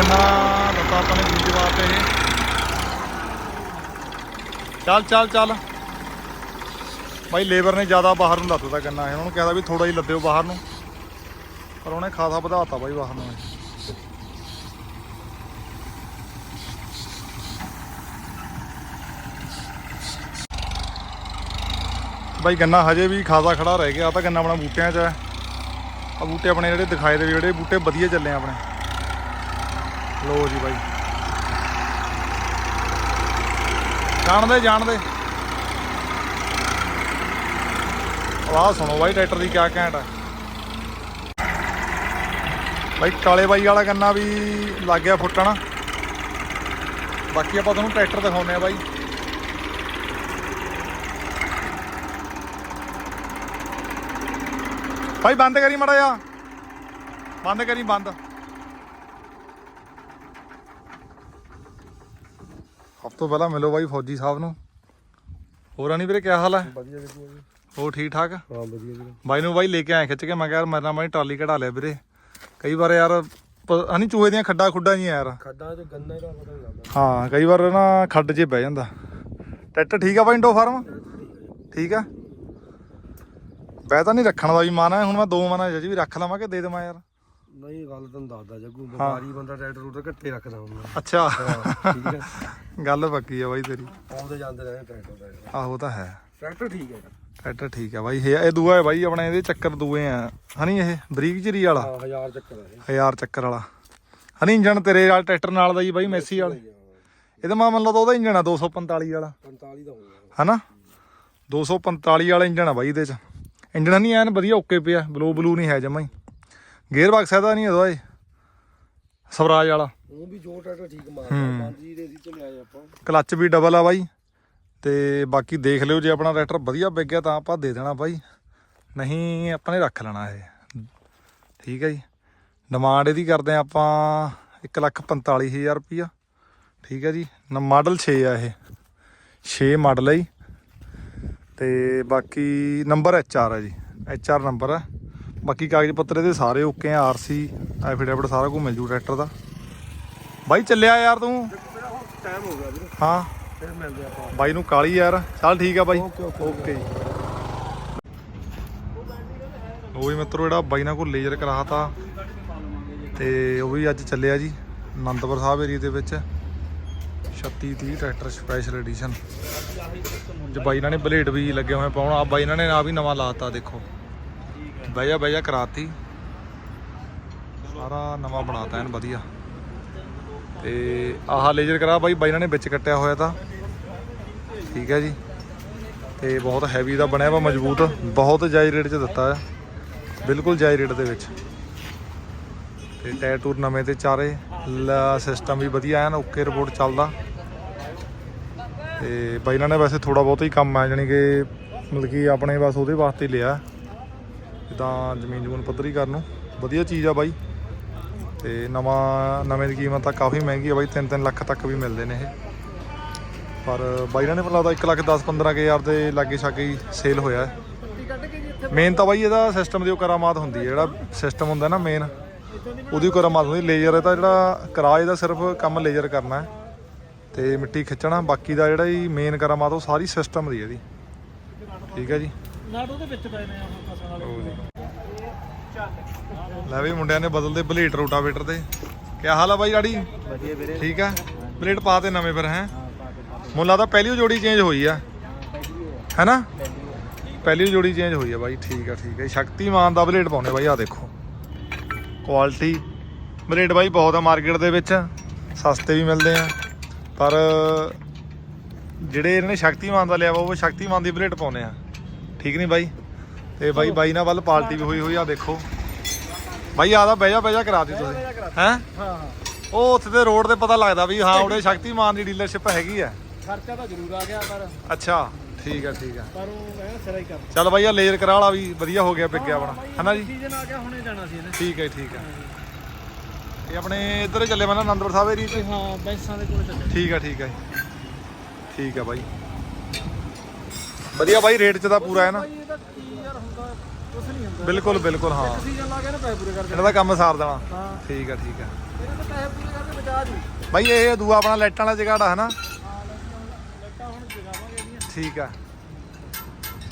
ਗੰਨਾ ਲੱਤਾ ਆਪਾਂ ਨੇ ਬੀਜ ਵਾਤੇ ਇਹ। ਚੱਲ ਚੱਲ ਚੱਲ। ਬਾਈ ਲੇਬਰ ਨੇ ਜ਼ਿਆਦਾ ਬਾਹਰ ਨੂੰ ਲੱਦਦਾ ਗੰਨਾ ਇਹ। ਉਹਨੂੰ ਕਹਿੰਦਾ ਵੀ ਥੋੜਾ ਹੀ ਲੱਦਿਓ ਬਾਹਰ ਨੂੰ। ਪਰ ਉਹਨੇ ਖਾਸਾ ਵਧਾਤਾ ਬਾਈ ਬਾਹਰ ਨੂੰ ਇਹ। ਬਾਈ, ਗੰਨਾ ਹਜੇ ਵੀ ਖਾਸਾ ਖੜਾ ਰਹਿ ਗਿਆ। ਆ ਤਾਂ ਗੰਨਾ ਆਪਣਾ ਬੂਟਿਆਂ 'ਚ ਹੈ। ਆ ਬੂਟੇ ਆਪਣੇ ਜਿਹੜੇ ਦਿਖਾਏ ਦੇ ਜਿਹੜੇ ਬੂਟੇ ਵਧੀਆ ਚੱਲੇ ਆਪਣੇ। ਲੋ ਜੀ ਬਾਈ। ਜਾਣਦੇ ਜਾਣਦੇ। ਆਵਾਜ਼ ਸੁਣੋ ਬਾਈ, ਟਰੈਕਟਰ ਦੀ ਕਿਆ ਘੈਂਟ ਹੈ ਬਾਈ, ਕਾਲੇ ਬਾਈ ਵਾਲਾ ਗੰਨਾ ਵੀ ਲੱਗ ਗਿਆ ਫੁੱਟਣ। ਬਾਕੀ ਆਪਾਂ ਤੁਹਾਨੂੰ ਟਰੈਕਟਰ ਦਿਖਾਉਂਦੇ ਆ ਬਾਈ। ਭਾਈ ਬੰਦ ਕਰੀ ਮੜਾ ਜਾ ਬੰਦ ਕਰੀ, ਬੰਦ। ਤੋਂ ਪਹਿਲਾਂ ਮਿਲੋ ਬਾਈ ਫੌਜੀ ਸਾਹਿਬ ਨੂੰ। ਹੋਰਾਂ ਨਹੀਂ ਵੀਰੇ ਕੀ ਹਾਲ ਹੈ? ਵਧੀਆ ਵਧੀਆ ਜੀ। ਹੋਰ ਠੀਕ ਠਾਕ? ਹਾਂ ਵਧੀਆ ਵੀਰੇ ਬਾਈ ਨੂੰ ਬਾਈ ਲੈ ਕੇ ਆਏ ਖਿੱਚ ਕੇ ਮੈਂ ਕਿਹਾ ਯਾਰ ਨਾਲ ਮੈਂ ਟਰਾਲੀ ਕਢਾ ਲਿਆ ਵੀਰੇ। ਕਈ ਵਾਰ ਯਾਰ ਹਨੀ ਚੂਹੇ ਦੀਆਂ ਖੱਡਾ ਖੁੱਡਾ ਨਹੀਂ ਯਾਰ। ਖੱਡਾਂ ਤੇ ਗੰਨਾ ਦਾ ਪਤਾ ਨਹੀਂ ਲੱਗਦਾ। ਹਾਂ ਕਈ ਵਾਰ ਨਾ ਖੱਡ 'ਚ ਬਹਿ ਜਾਂਦਾ। ਟਰੈਕਟਰ ਠੀਕ ਆ ਬਾਈ ਇੰਡੋ ਫਾਰਮ? ਠੀਕ ਆ ਬਹਿ ਤਾਂ ਨਹੀਂ ਰੱਖਣ ਦਾ ਵੀ ਮਨ ਹੈ ਹੁਣ ਮੈਂ ਦੋ ਮਨ ਜਜ ਵੀ ਰੱਖ ਲਵਾਂ ਕਿ ਦੇ ਦੇਵਾਂ ਯਾਰ? ਨਹੀਂ ਗੱਲ ਤੈਨੂੰ ਦੱਸਦਾ ਜੱਗੂ ਵਪਾਰੀ ਬੰਦਾ ਟਰੈਕਟਰ ਰੂਟਰ ਘੱਟੇ ਰੱਖਦਾ ਹੁੰਦਾ। ਅੱਛਾ। ਠੀਕ ਹੈ ਗੱਲ ਪੱਕੀ ਆ ਬਾਈ ਤੇਰੀ। ਆਉਂਦੇ ਜਾਂਦੇ ਰਹੇ ਟਰੈਕਟਰ ਆਹੋ ਤਾਂ ਹੈ। ਟਰੈਕਟਰ ਠੀਕ ਹੈ ਟਰੈਕਟਰ ਠੀਕ ਆ ਬਾਈ ਇਹ ਇਹ ਦੂਆ ਹੈ ਬਾਈ ਆਪਣੇ ਇਹਦੇ ਚੱਕਰ ਦੂਏ ਆ। ਹਨੀ ਇਹ ਬਰੀਕ ਜਰੀ ਵਾਲਾ? ਹਾਂ ਹਜ਼ਾਰ ਚੱਕਰ ਹੈ ਹਜ਼ਾਰ ਚੱਕਰ ਵਾਲਾ। ਹਨੀ ਇੰਜਣ ਤੇਰੇ ਵਾਲ ਟਰੈਕਟਰ ਨਾਲ ਦਾ ਜੀ ਬਾਈ ਮੈਸੀ ਵਾਲੇ। ਇਹਦਾ ਮਾ ਮੰਨ ਲਓ ਤਾਂ ਉਹਦਾ ਇੰਜਣ ਆ 245 ਵਾਲਾ। 45 ਦਾ ਹੋਊਗਾ। ਹਨਾ? 245 ਵਾਲਾ ਇੰਜਣ ਆ ਬਾਈ ਇਹਦੇ ਚ। ਇੰਜਣ ਨਹੀਂ ਐਨ ਵਧੀਆ ਓਕੇ ਪਿਆ ਬਲੂ ਬਲੂ ਨਹੀਂ ਹੈ ਜਮਾ ਹੀ। ਗੇਅਰ ਬਾਕਸ ਇਹਦਾ ਨਹੀਂ ਇਹਦਾ ਏ ਸਵਰਾਜ ਵਾਲਾ। ਉਹ ਵੀ ਜੋ ਟਰੈਕਟਰ ਠੀਕ ਮਾਰਦਾ ਪੰਜ ਜੀ ਦੇ ਦੀ ਚ ਲਿਆਏ ਆਪਾਂ। ਕਲੱਚ ਵੀ ਡਬਲ ਆ ਬਾਈ। ਤੇ ਬਾਕੀ ਦੇਖ ਲਿਓ ਜੇ ਆਪਣਾ ਟਰੈਕਟਰ ਵਧੀਆ ਵਿਕ ਗਿਆ ਤਾਂ ਆਪਾਂ ਦੇ ਦੇਣਾ ਬਾਈ। ਨਹੀਂ ਆਪਾਂ ਨੇ ਰੱਖ ਲੈਣਾ ਇਹ। ਠੀਕ ਹੈ ਜੀ। ਡਿਮਾਂਡ ਇਹਦੀ ਕਰਦੇ ਆ ਆਪਾਂ 145000 ਰੁਪਿਆ ਠੀਕ ਹੈ ਜੀ। ਨ ਮਾਡਲ 6 ਆ ਇਹ। 6 ਮਾਡਲ ਹੈ ਜੀ। ਤੇ ਬਾਕੀ ਨੰਬਰ ਐਚਆਰ ਹੈ ਜੀ। ਐਚਆਰ ਨੰਬਰ ਹੈ ਬਾਕੀ ਕਾਗਜ਼ ਪੱਤਰ ਇਹਦੇ ਸਾਰੇ ਓਕੇ ਆ ਆਰਸੀ ਐਫੀਡੇਵਿਟ ਸਾਰਾ ਕੁਝ ਮਿਲ ਜੂ ਟਰੈਕਟਰ ਦਾ। ਬਾਈ ਚੱਲਿਆ ਯਾਰ ਤੂੰ। ਟਾਈਮ ਹੋ। ਗਿਆ ਵੀਰੇ ਹਾਂ ਫਿਰ ਮਿਲਦੇ ਆਪਾਂ ਬਾਈ ਨੂੰ ਕਾਲੀ ਯਾਰ। ਚੱਲ ਠੀਕ ਆ ਬਾਈ। ਓਕੇ, ਉਹ ਵੀ ਮਿੱਤਰੋ ਜਿਹੜਾ ਬਾਈ ਨਾਲ ਕੋਲ ਲੇਜ਼ਰ ਕਰਾਤਾ। ਤੇ ਉਹ ਵੀ ਅੱਜ ਚੱਲਿਆ ਜੀ ਅਨੰਦਪੁਰ ਸਾਹਿਬ ਏਰੀਆ ਦੇ ਵਿੱਚ। 36 30 ਟਰੈਕਟਰ ਸਪੈਸ਼ਲ ਐਡੀਸ਼ਨ ਜੇ ਬਾਈ ਇਹਨਾਂ ਨੇ ਬਲੇਡ ਵੀ ਲੱਗੇ ਹੋਏ ਪਾਉਣ ਆ ਬਾਈ ਇਹਨਾਂ ਨੇ ਆ ਵੀ ਨਵਾਂ ਲਾਤਾ ਦੇਖੋ। ਬਹਿ ਜਾ ਬਹਿ ਜਾ ਕਰਾਤੀ। ਸਾਰਾ ਨਵਾਂ ਬਣਾਤਾ ਐਨ ਵਧੀਆ। ਤੇ ਆਹ ਲੇਜ਼ਰ ਕਰਾ ਬਾਈ ਬਾਈ ਇਹਨਾਂ ਨੇ ਵਿੱਚ ਕੱਟਿਆ ਹੋਇਆ ਤਾਂ। ਠੀਕ ਹੈ ਜੀ। ਤੇ ਬਹੁਤ ਹੈਵੀ ਦਾ ਬਣਿਆ ਵਾ, ਮਜ਼ਬੂਤ। ਬਹੁਤ ਜਾਇਜ਼ ਰੇਟ 'ਚ ਦਿੱਤਾ ਹੈ ਬਿਲਕੁਲ ਜਾਇਜ਼ ਰੇਟ ਦੇ ਵਿੱਚ। ਤੇ ਟਾਇਰ ਟੂਰ ਨਵੇਂ ਤੇ ਚਾਰੇ। ਸਿਸਟਮ ਵੀ ਵਧੀਆ ਐਨ ਓਕੇ ਰਿਪੋਰਟ ਚੱਲਦਾ। ਤੇ ਬਾਈ ਇਹਨਾਂ ਨੇ ਵੈਸੇ ਥੋੜਾ ਬਹੁਤ ਹੀ ਕੰਮ ਆ, ਜਾਣੀ ਕਿ ਮਤਲਬ ਕਿ ਆਪਣੇ ਬਸ ਉਹਦੇ ਵਾਸਤੇ ਲਿਆ। ਜਿੱਦਾਂ ਜ਼ਮੀਨ ਜਮੂਨ ਪੱਧਰੀ ਕਰਨ ਨੂੰ। ਵਧੀਆ ਚੀਜ਼ ਆ ਬਾਈ। ਤੇ ਨਵਾਂ ਨਵੇਂ ਦੀ ਕੀਮਤ ਤਾਂ ਕਾਫੀ ਮਹਿੰਗੀ ਆ ਬਾਈ। 3-3 ਲੱਖ ਤੱਕ ਵੀ ਮਿਲਦੇ ਨੇ ਇਹ। ਪਰ ਬਾਈ ਇਹਨਾਂ ਨੇ ਮੈਨੂੰ ਲੱਗਦਾ 1 ਲੱਖ 10 15 ਕੇ ਹਜ਼ਾਰ ਦੇ ਲਾਗੇ ਛਾਗੇ ਹੀ ਸੇਲ ਹੋਇਆ ਮੇਨ ਤਾਂ ਬਾਈ ਇਹਦਾ ਸਿਸਟਮ ਦੀ ਉਹ ਕਰਾਮਾਤ ਹੁੰਦੀ ਹੈ। ਜਿਹੜਾ ਸਿਸਟਮ ਹੁੰਦਾ ਨਾ ਮੇਨ ਉਹਦੀ ਉਹ ਕਰਾਮਾਤ ਹੁੰਦੀ ਲੇਜ਼ਰ ਇਹਦਾ ਜਿਹੜਾ ਕਰਾਜ ਦਾ ਸਿਰਫ ਕੰਮ ਲੇਜ਼ਰ ਕਰਨਾ ਹੈ। ਤੇ ਮਿੱਟੀ ਖਿੱਚਣਾ। ਬਾਕੀ ਦਾ ਜਿਹੜਾ ਹੀ ਮੇਨ ਕਰਾਮਾਤ ਉਹ ਸਾਰੀ ਸਿਸਟਮ ਦੀ ਹੈ ਇਹਦੀ। ਠੀਕ ਹੈ ਜੀ। ਨਾਟ ਉਹਦੇ ਵਿੱਚ ਪਏ ਨੇ ਆਹ ਫਸਣ ਵਾਲੇ। ਲਓ ਜੀ। ਲੈ ਵੀ ਮੁੰਡਿਆਂ ਨੇ ਬਦਲਦੇ ਬਲੇਟ ਰੋਟਾਵੇਟਰ ਤੇ। ਕੀ ਹਾਲ ਆ ਬਾਈ ਵਧੀਆ ਵੀਰੇ। ਠੀਕ ਆ? ਬਲੇਡ ਪਾ ਤੇ ਨਵੇਂ ਫਿਰ ਹੈ? ਮੁੱਲਾ ਤਾਂ ਪਹਿਲੀ ਓ ਜੋੜੀ ਚੇਂਜ ਹੋਈ ਆ। ਹੈਨਾ? ਪਹਿਲੀ ਓ ਜੋੜੀ ਚੇਂਜ ਹੋਈ ਆ ਬਾਈ ਠੀਕ ਆ ਠੀਕ ਆ। ਸ਼ਕਤੀਮਾਨ ਦਾ ਬਲੇਡ ਪਾਉਣੇ ਬਾਈ ਆ ਦੇਖੋ। ਕੁਆਲਿਟੀ ਬਲੇਡ ਬਾਈ ਬਹੁਤ ਆ ਮਾਰਕੀਟ ਦੇ ਵਿੱਚ। ਸਸਤੇ ਵੀ ਮਿਲਦੇ ਆ। ਪਰ ਜਿਹੜੇ ਇਹਨਾਂ ਨੇ ਸ਼ਕਤੀਮਾਨ ਦਾ ਲਿਆ ਵਾ ਉਹ ਸ਼ਕਤੀਮਾਨ ਦੀ ਬਲੇਡ ਪਾਉਣੇ ਆ। ਠੀਕ ਨਹੀਂ ਬਾਈ? ਤੇ ਬਾਈ ਬਾਈ ਨਾਲ ਵੱਲ ਪਾਰਟੀ ਵੀ ਹੋਈ ਹੋਈ ਆ ਦੇਖੋ। ਬਾਈ ਆਦਾ ਬਹਿ ਜਾ ਬਹਿ ਜਾ ਕਰਾ ਦੀ ਤੁਸੀਂ ਹੈ? ਹਾਂ ਉਹ ਉੱਥੇ ਤੇ ਰੋਡ ਤੇ ਪਤਾ ਲੱਗਦਾ ਵੀ ਹਾਂ ਉਹਦੇ ਸ਼ਕਤੀਮਾਨ ਦੀ ਡੀਲਰਸ਼ਿਪ ਹੈਗੀ ਆ। ਖਰਚਾ ਤਾਂ ਜ਼ਰੂਰ ਆ ਗਿਆ ਪਰ ਅੱਛਾ ਠੀਕ ਆ ਠੀਕ ਆ। ਪਰ ਉਹ ਐ ਸਿਰਾ ਹੀ ਕਰ ਚੱਲ ਬਾਈ ਆ ਲੇਜ਼ਰ ਕਰਾ ਵਾਲਾ ਵੀ ਵਧੀਆ ਹੋ ਗਿਆ ਪਿੱਗਿਆ ਆਪਣਾ। ਹੈਨਾ ਜੀ? ਸੀਜ਼ਨ ਆ ਗਿਆ ਹੁਣੇ ਜਾਣਾ ਸੀ ਇਹਨੇ। ਠੀਕ ਹੈ ਠੀਕ ਹੈ। ਇਹ ਆਪਣੇ ਇੱਧਰ ਚੱਲੇ ਮੈਂ ਨਾ ਸਾਹਿਬ ਏਰੀਆ ਤੇ ਹਾਂ ਬੈਂਸਾਂ ਦੇ ਕੋਲ ਚੱਲੇ। ਠੀਕ ਆ ਠੀਕ ਆ। ਠੀਕ ਆ ਬਾਈ। ਵਧੀਆ ਬਾਈ ਰੇਟ ਚ ਤਾਂ ਪੂਰਾ ਹੈ ਨਾ। ਭਾਈ ਇਹਦਾ ਕੀ ਯਾਰ ਹੁੰਦਾ ਕੁਛ ਨਹੀਂ ਹੁੰਦਾ। ਬਿਲਕੁਲ ਬਿਲਕੁਲ ਹਾਂ। ਸੀਜ਼ਨ ਲਾ ਕੇ ਨਾ ਪੈਸੇ ਪੂਰੇ ਕਰ ਇਹਨਾਂ ਦਾ ਕੰਮ ਸਾਰ ਦੇਣਾ। ਹਾਂ। ਠੀਕ ਆ ਠੀਕ ਆ ਇਹਨਾਂ ਦੇ ਪੈਸੇ ਪੂਰੇ ਕਰਕੇ ਬਚਾ ਦੀ ਬਾਈ ਇਹ ਦੂਆ ਆਪਣਾ ਲਾਈਟਾਂ ਵਾਲਾ ਜਗਾੜਾ ਹੈ ਨਾ? ਹਾਂ ਲੱਟਾਂ ਹੁਣ ਜਗਾਵਾਂਗੇ ਇਹਦੀਆਂ। ਠੀਕ ਆ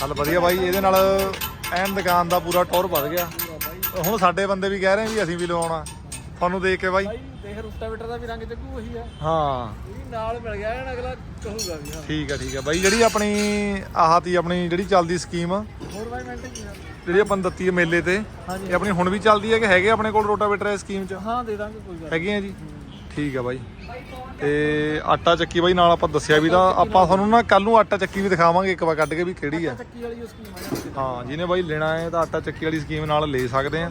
ਚੱਲ ਵਧੀਆ ਬਾਈ ਇਹਦੇ ਨਾਲ ਐਨ ਦੁਕਾਨ ਦਾ ਪੂਰਾ ਟੌਰ ਵੱਧ ਗਿਆ। ਹੁਣ ਸਾਡੇ ਬੰਦੇ ਵੀ ਕਹਿ ਰਹੇ ਵੀ ਅਸੀਂ ਵੀ ਲਵਾਉਣਾ। ਤੁਹਾਨੂੰ ਦੇਖ ਕੇ ਬਾਈ। ਭਾਈ ਦੇਖ ਰੂਟਾਵੇਟਰ ਦਾ ਵੀ ਰੰਗ ਜੱਗੂ ਉਹੀ ਆ। ਹਾਂ। ਇਹ ਵੀ ਨਾਲ ਮਿਲ ਗਿਆ ਨਾ ਅਗਲਾ ਕਹੂਗਾ ਵੀ ਹਾਂ। ਠੀਕ ਆ ਠੀਕ ਆ। ਬਾਈ ਜਿਹੜੀ ਆਪਣੀ ਆਹ ਤੀ ਆਪਣੀ ਜਿਹੜੀ ਚੱਲਦੀ ਸਕੀਮ ਹੋਰ ਬਾਈ ਮਿੰਟ ਕੀ ਆ। ਜਿਹੜੀ ਆਪਾਂ ਨੂੰ ਦਿੱਤੀ ਹੈ ਮੇਲੇ ਤੇ ਹਾਂਜੀ ਇਹ ਆਪਣੀ ਹੁਣ ਵੀ ਚੱਲਦੀ ਹੈ ਕਿ ਹੈਗੇ ਆਪਣੇ ਕੋਲ ਰੋਟਾਵੇਟਰ ਇਸ ਸਕੀਮ 'ਚ? ਹਾਂ ਦੇ ਦਾਂਗੇ ਕੋਈ ਗੱਲ ਹੈਗੇ ਆ ਜੀ ਠੀਕ ਆ ਬਾਈ। ਤੇ ਆਟਾ ਚੱਕੀ ਬਾਈ ਨਾਲ ਆਪਾਂ ਦੱਸਿਆ ਵੀ ਤਾਂ ਆਪਾਂ ਤੁਹਾਨੂੰ ਨਾ ਕੱਲ ਨੂੰ ਆਟਾ ਚੱਕੀ ਵੀ ਦਿਖਾਵਾਂਗੇ ਇੱਕ ਵਾਰ ਕੱਢ ਕੇ ਵੀ ਕਿਹੜੀ ਆ। ਚੱਕੀ ਵਾਲੀ ਉਸ ਸਕੀਮ ਆ ਹਾਂ ਜਿਹਨੇ ਬਾਈ ਲੈਣਾ ਹੈ ਤਾਂ ਆਟਾ ਚੱਕੀ ਵਾਲੀ ਸਕੀਮ ਨਾਲ ਲੈ ਸਕਦੇ ਆ।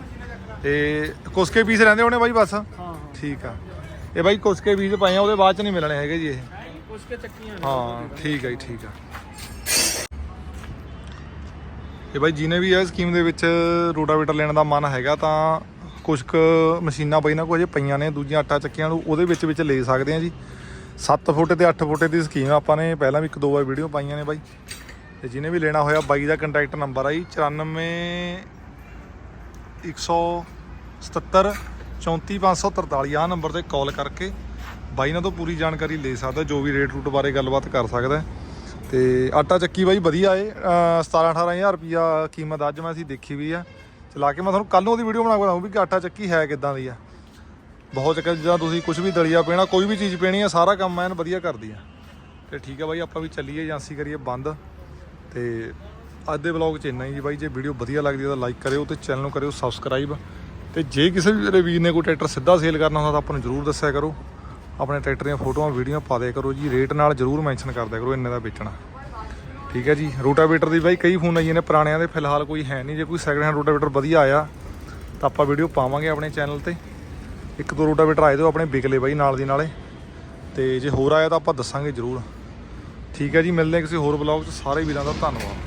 ਤੇ ਕੁਸਕੇ ਪੀਸ ਰਹਿੰਦੇ ਹੋਣੇ ਬਾਈ ਬਸ? ਹਾਂ। ਠੀਕ ਆ। ਇਹ ਬਾਈ ਕੁਸਕੇ ਪੀਸ ਪਏ ਆ ਉਹਦੇ ਬਾਅਦ ਚ ਨਹੀਂ ਮਿਲਣੇ ਹੈਗੇ ਜੀ ਇਹ। ਉਸ ਕੇ ਚੱਕੀਆਂ ਹਾਂ ਠੀਕ ਆ ਜੀ ਠੀਕ ਆ। ਇਹ ਬਾਈ ਜਿਹਨੇ ਵੀ ਇਹ ਸਕੀਮ ਦੇ ਵਿੱਚ ਰੋਟਾਵੇਟਰ ਲੈਣ ਦਾ ਮਨ ਹੈਗਾ ਤਾਂ ਕੁਝ ਕੁ ਮਸ਼ੀਨਾਂ ਬਾਈ ਨਾ ਕੋਈ ਅਜੇ ਪਈਆਂ ਨੇ ਦੂਜੀਆਂ ਆਟਾ ਚੱਕੀਆਂ ਨੂੰ ਉਹਦੇ ਵਿੱਚ ਵਿੱਚ ਲੈ ਸਕਦੇ ਆ ਜੀ। 7 ਫੁੱਟ ਤੇ 8 ਫੁੱਟ ਦੀ ਸਕੀਮ ਆਪਾਂ ਨੇ ਪਹਿਲਾਂ ਵੀ ਇੱਕ ਦੋ ਵਾਰ ਵੀਡੀਓ ਪਾਈਆਂ ਨੇ ਬਾਈ। ਤੇ ਜਿਹਨੇ ਵੀ ਲੈਣਾ ਹੋਇਆ ਬਾਈ ਦਾ ਕੰਟੈਕਟ ਨੰਬਰ ਆ ਜੀ 94 177 34543 ਆਹ ਨੰਬਰ ਤੇ ਕਾਲ ਕਰਕੇ ਬਾਈ ਨਾਲ ਤੋਂ ਪੂਰੀ ਜਾਣਕਾਰੀ ਲੈ ਸਕਦਾ, ਜੋ ਵੀ ਰੇਟ ਰੂਟ ਬਾਰੇ ਗੱਲਬਾਤ ਕਰ ਸਕਦਾ ਹੈ। ਤੇ ਆਟਾ ਚੱਕੀ ਬਾਈ ਵਧੀਆ ਏ 17 18000 ਰੁਪਿਆ ਕੀਮਤ ਅੱਜ ਮੈਂ ਅਸੀਂ ਦੇਖੀ ਵੀ ਆ। ਚਲਾ ਕੇ ਮੈਂ ਤੁਹਾਨੂੰ ਕੱਲ ਨੂੰ ਉਹਦੀ ਵੀਡੀਓ ਬਣਾ ਕੇ ਦਊਂ ਵੀ ਕਿ ਆਟਾ ਚੱਕੀ ਹੈ ਕਿਦਾਂ ਦੀ ਆ। ਬਹੁਤ ਚੱਕਰ ਜਿੱਦਾਂ ਤੁਸੀਂ ਕੁਝ ਵੀ ਦਲੀਆ ਪੈਣਾ, ਕੋਈ ਵੀ ਚੀਜ਼ ਪੈਣੀ ਆ, ਸਾਰਾ ਕੰਮ ਐਨ ਵਧੀਆ ਕਰਦੀ ਆ। ਤੇ ਠੀਕ ਆ ਬਾਈ, ਆਪਾਂ ਵੀ ਚੱਲੀਏ, ਏਜੰਸੀ ਕਰੀਏ ਬੰਦ। ਤੇ ਅੱਜ ਦੇ ਵਲੌਗ 'ਚ ਇੰਨਾ ਹੀ ਜੀ ਬਾਈ, ਜੇ ਵੀਡੀਓ ਵਧੀਆ ਲੱਗਦੀ ਹੈ ਤਾਂ ਲਾਈਕ ਕਰਿਓ ਤੇ ਚੈਨਲ ਨੂੰ ਕਰਿਓ ਸਬਸਕ੍ਰਾਈਬ ਤੇ ਜੇ ਕਿਸੇ ਵੀ ਮੇਰੇ ਵੀਰ ਨੇ ਕੋਈ ਟਰੈਕਟਰ ਸਿੱਧਾ ਸੇਲ ਕਰਨਾ ਹੁੰਦਾ ਤਾਂ ਆਪਾਂ ਨੂੰ ਜਰੂਰ ਦੱਸਿਆ ਕਰੋ। ਆਪਣੇ ਟਰੈਕਟਰ ਦੀਆਂ ਫੋਟੋਆਂ ਵੀਡੀਓ ਪਾ ਦਿਆ ਕਰੋ ਜੀ। ਰੇਟ ਨਾਲ ਜਰੂਰ ਮੈਂਸ਼ਨ ਕਰ ਦਿਆ ਕਰੋ ਇੰਨੇ ਦਾ ਵੇਚਣਾ। ਠੀਕ ਹੈ ਜੀ। ਰੋਟਾਵੇਟਰ ਦੀ ਬਾਈ ਕਈ ਫੋਨ ਆਈਆਂ ਨੇ ਪੁਰਾਣਿਆਂ ਦੇ, ਫਿਲਹਾਲ ਕੋਈ ਹੈ ਨਹੀਂ। ਜੇ ਕੋਈ ਸੈਕਿੰਡ ਹੈਂਡ ਰੋਟਾਵੇਟਰ ਵਧੀਆ ਆਇਆ, ਤਾਂ ਆਪਾਂ ਵੀਡੀਓ ਪਾਵਾਂਗੇ ਆਪਣੇ ਚੈਨਲ ਤੇ। ਇੱਕ ਦੋ ਰੋਟਾਵੇਟਰ ਆਏ ਦਿਓ ਆਪਣੇ ਵਿਕਲੇ ਬਾਈ ਨਾਲ ਦੀ ਨਾਲੇ। ਤੇ ਜੇ ਹੋਰ ਆਇਆ ਤਾਂ ਆਪਾਂ ਦੱਸਾਂਗੇ ਜਰੂਰ। ਠੀਕ ਹੈ ਜੀ। ਮਿਲਦੇ ਹਾਂ ਕਿਸੇ ਹੋਰ ਬਲੌਗ 'ਚ। ਸਾਰੇ ਵੀਰਾਂ ਦਾ ਧੰਨਵਾਦ।